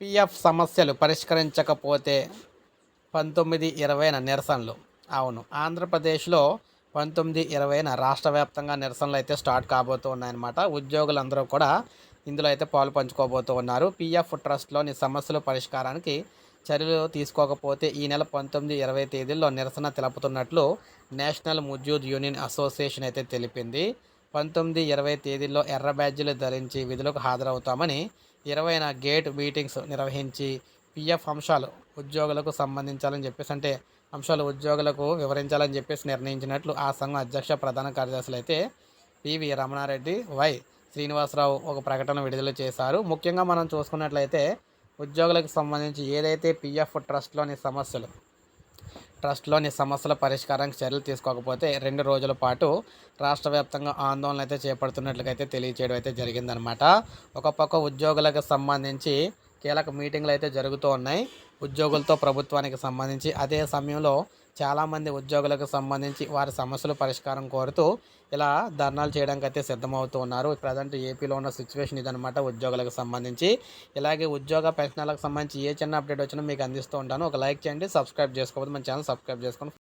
PF సమస్యలు పరిష్కరించకపోతే పంతొమ్మిది ఇరవైన నిరసనలు. అవును ఆంధ్రప్రదేశ్లో పంతొమ్మిది ఇరవైన రాష్ట్ర వ్యాప్తంగా నిరసనలు అయితే స్టార్ట్ కాబోతూ ఉన్నాయన్నమాట. ఉద్యోగులందరూ కూడా ఇందులో అయితే పాలు పంచుకోబోతూ ఉన్నారు. పిఎఫ్ ట్రస్ట్లోని సమస్యల పరిష్కారానికి చర్యలు తీసుకోకపోతే ఈ నెల పంతొమ్మిది ఇరవై తేదీల్లో నిరసన తెలుపుతున్నట్లు నేషనల్ ముజ్యూద్ యూనియన్ అసోసియేషన్ అయితే తెలిపింది. పంతొమ్మిది ఇరవై తేదీల్లో ఎర్ర బ్యాడ్జీలు ధరించి విధులకు హాజరవుతామని ఇరవైన గేట్ మీటింగ్స్ నిర్వహించి పిఎఫ్ అంశాలు ఉద్యోగులకు సంబంధించాలని చెప్పేసి అంటే అంశాలు ఉద్యోగులకు వివరించాలని చెప్పేసి నిర్ణయించినట్లు ఆ సంఘం అధ్యక్ష ప్రధాన కార్యదర్శులు అయితే పివి రమణారెడ్డి వై శ్రీనివాసరావు ఒక ప్రకటన విడుదల చేశారు. ముఖ్యంగా మనం చూసుకున్నట్లయితే ఉద్యోగులకు సంబంధించి ఏదైతే పిఎఫ్ ట్రస్ట్లోని సమస్యలు ట్రస్ట్లోని సమస్యల పరిష్కారానికి చర్యలు తీసుకోకపోతే రెండు రోజుల పాటు రాష్ట్ర వ్యాప్తంగా ఆందోళన అయితే చేపడుతున్నట్లుగా అయితే తెలియచేయడం అయితే జరిగిందనమాట ఒక పక్క ఉద్యోగులకు సంబంధించి కీలక మీటింగ్లు అయితే జరుగుతూ ఉన్నాయి. ఉద్యోగులతో ప్రభుత్వానికి సంబంధించి. అదే సమయంలో చాలామంది ఉద్యోగులకు సంబంధించి వారి సమస్యల పరిష్కారం కోరుతూ ఇలా ధర్నాలు చేయడానికి అయితే సిద్ధమవుతూ ఉన్నారు. ప్రజెంట్ ఏపీలో ఉన్న సిచ్యువేషన్ ఇదనమాట ఉద్యోగులకు సంబంధించి. ఇలాగే ఉద్యోగ పెన్షన్లకు సంబంధించి ఏ చిన్న అప్డేట్ వచ్చినా మీకు అందిస్తూ ఉంటాను. ఒక లైక్ చేయండి సబ్స్క్రైబ్ చేసుకోవద్దు. మన ఛానల్ సబ్స్క్రైబ్ చేసుకొని